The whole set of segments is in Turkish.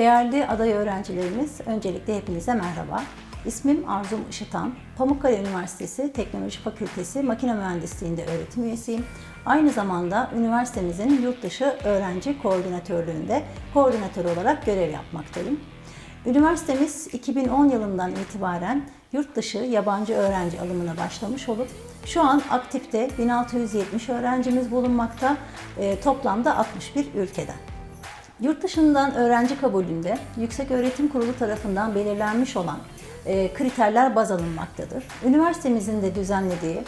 Değerli aday öğrencilerimiz, öncelikle hepinize merhaba. İsmim Arzum Işıtan. Pamukkale Üniversitesi Teknoloji Fakültesi Makine Mühendisliğinde öğretim üyesiyim. Aynı zamanda üniversitemizin yurtdışı öğrenci koordinatörlüğünde koordinatör olarak görev yapmaktayım. Üniversitemiz 2010 yılından itibaren yurt dışı yabancı öğrenci alımına başlamış olup şu an aktifte 1670 öğrencimiz bulunmakta e, toplamda 61 ülkeden. Yurt dışından öğrenci kabulünde Yüksek Öğretim Kurulu tarafından belirlenmiş olan e, kriterler baz alınmaktadır. Üniversitemizin de düzenlediği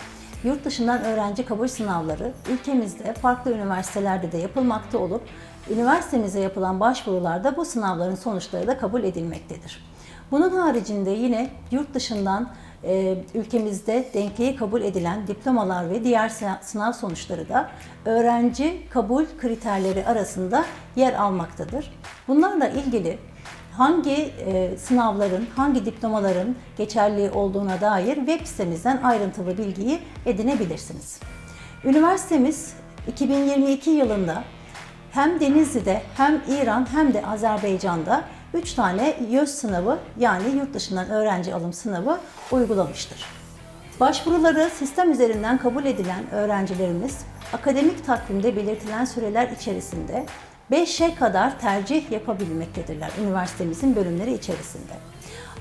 yurt dışından öğrenci kabul sınavları ülkemizde farklı üniversitelerde de yapılmakta olup üniversitemize yapılan başvurularda bu sınavların sonuçları da kabul edilmektedir. Bunun haricinde yine yurt dışından ülkemizde denkliği kabul edilen diplomalar ve diğer sınav sonuçları da öğrenci kabul kriterleri arasında yer almaktadır. Bunlarla ilgili hangi e, sınavların, hangi diplomaların geçerli olduğuna dair web sitemizden ayrıntılı bilgiyi edinebilirsiniz. Üniversitemiz 2022 yılında hem Denizli'de hem İran hem de Azerbaycan'da 3 tane YÖS sınavı yani yurt dışından öğrenci alım sınavı uygulamıştır. Başvuruları sistem üzerinden kabul edilen öğrencilerimiz akademik takvimde belirtilen süreler içerisinde 5'e kadar tercih yapabilmektedirler üniversitemizin bölümleri içerisinde.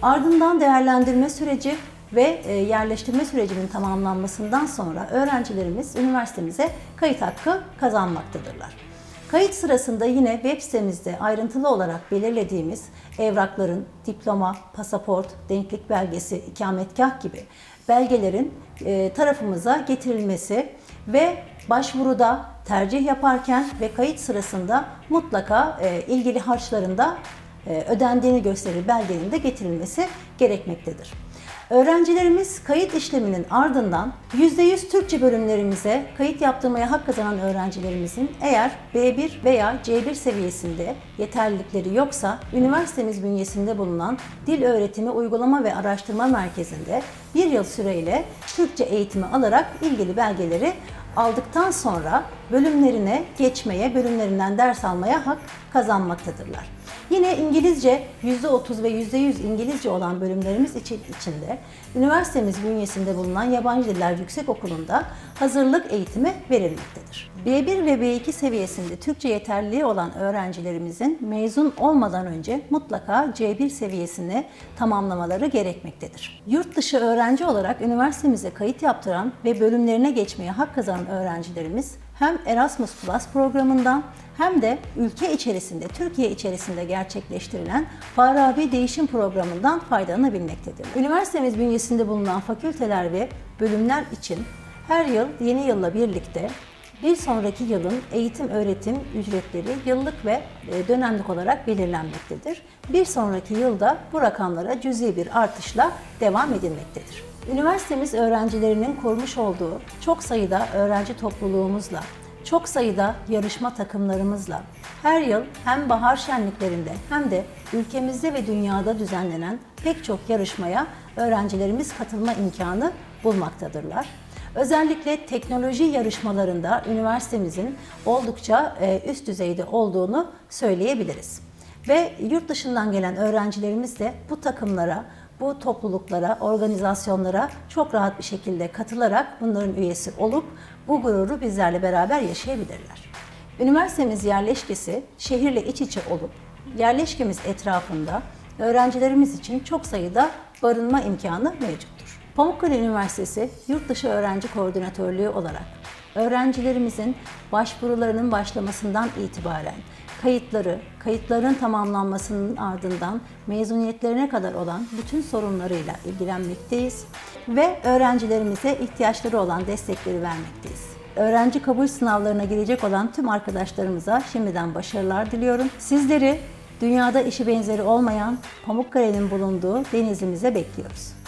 Ardından değerlendirme süreci ve e, yerleştirme sürecinin tamamlanmasından sonra öğrencilerimiz üniversitemize kayıt hakkı kazanmaktadırlar. Kayıt sırasında yine web sitemizde ayrıntılı olarak belirlediğimiz evrakların, diploma, pasaport, denklik belgesi, ikametgah gibi belgelerin e, tarafımıza getirilmesi ve başvuruda tercih yaparken ve kayıt sırasında mutlaka e, ilgili harçlarında e, ödendiğini gösterir belgenin de getirilmesi gerekmektedir. Öğrencilerimiz kayıt işleminin ardından %100 Türkçe bölümlerimize kayıt yaptırmaya hak kazanan öğrencilerimizin eğer B1 veya C1 seviyesinde yeterlilikleri yoksa üniversitemiz bünyesinde bulunan Dil Öğretimi Uygulama ve Araştırma Merkezi'nde bir yıl süreyle Türkçe eğitimi alarak ilgili belgeleri aldıktan sonra bölümlerine geçmeye, bölümlerinden ders almaya hak kazanmaktadırlar. Yine İngilizce %30 ve %100 İngilizce olan bölümlerimiz içinde üniversitemiz bünyesinde bulunan Yabancı Diller Yüksek Okulu'nda hazırlık eğitimi verilmektedir. B1 ve B2 seviyesinde Türkçe yeterliliği olan öğrencilerimizin mezun olmadan önce mutlaka C1 seviyesini tamamlamaları gerekmektedir. Yurt dışı öğrenci olarak üniversitemize kayıt yaptıran ve bölümlerine geçmeye hak kazanan öğrencilerimiz hem Erasmus Plus programından hem de ülke içerisinde, Türkiye içerisinde gerçekleştirilen Farabi Değişim Programı'ndan faydalanabilmektedir. Üniversitemiz bünyesinde bulunan fakülteler ve bölümler için her yıl yeni yılla birlikte bir sonraki yılın eğitim öğretim ücretleri yıllık ve e, dönemlik olarak belirlenmektedir. Bir sonraki yılda bu rakamlara cüzi bir artışla devam edilmektedir. Üniversitemiz öğrencilerinin kurmuş olduğu çok sayıda öğrenci topluluğumuzla, çok sayıda yarışma takımlarımızla her yıl hem bahar şenliklerinde hem de ülkemizde ve dünyada düzenlenen pek çok yarışmaya öğrencilerimiz katılma imkanı bulmaktadırlar. Özellikle teknoloji yarışmalarında üniversitemizin oldukça e, üst düzeyde olduğunu söyleyebiliriz. Ve yurt dışından gelen öğrencilerimiz de bu takımlara, bu topluluklara, organizasyonlara çok rahat bir şekilde katılarak bunların üyesi olup bu gururu bizlerle beraber yaşayabilirler. Üniversitemiz yerleşkesi şehirle iç içe olup yerleşkemiz etrafında öğrencilerimiz için çok sayıda barınma imkanı mevcuttur. Pamukkale Üniversitesi Yurtdışı Öğrenci Koordinatörlüğü olarak öğrencilerimizin başvurularının başlamasından itibaren kayıtları, kayıtların tamamlanmasının ardından mezuniyetlerine kadar olan bütün sorunlarıyla ilgilenmekteyiz ve öğrencilerimize ihtiyaçları olan destekleri vermekteyiz. Öğrenci kabul sınavlarına girecek olan tüm arkadaşlarımıza şimdiden başarılar diliyorum. Sizleri dünyada işi benzeri olmayan Pamukkale'nin bulunduğu denizimize bekliyoruz.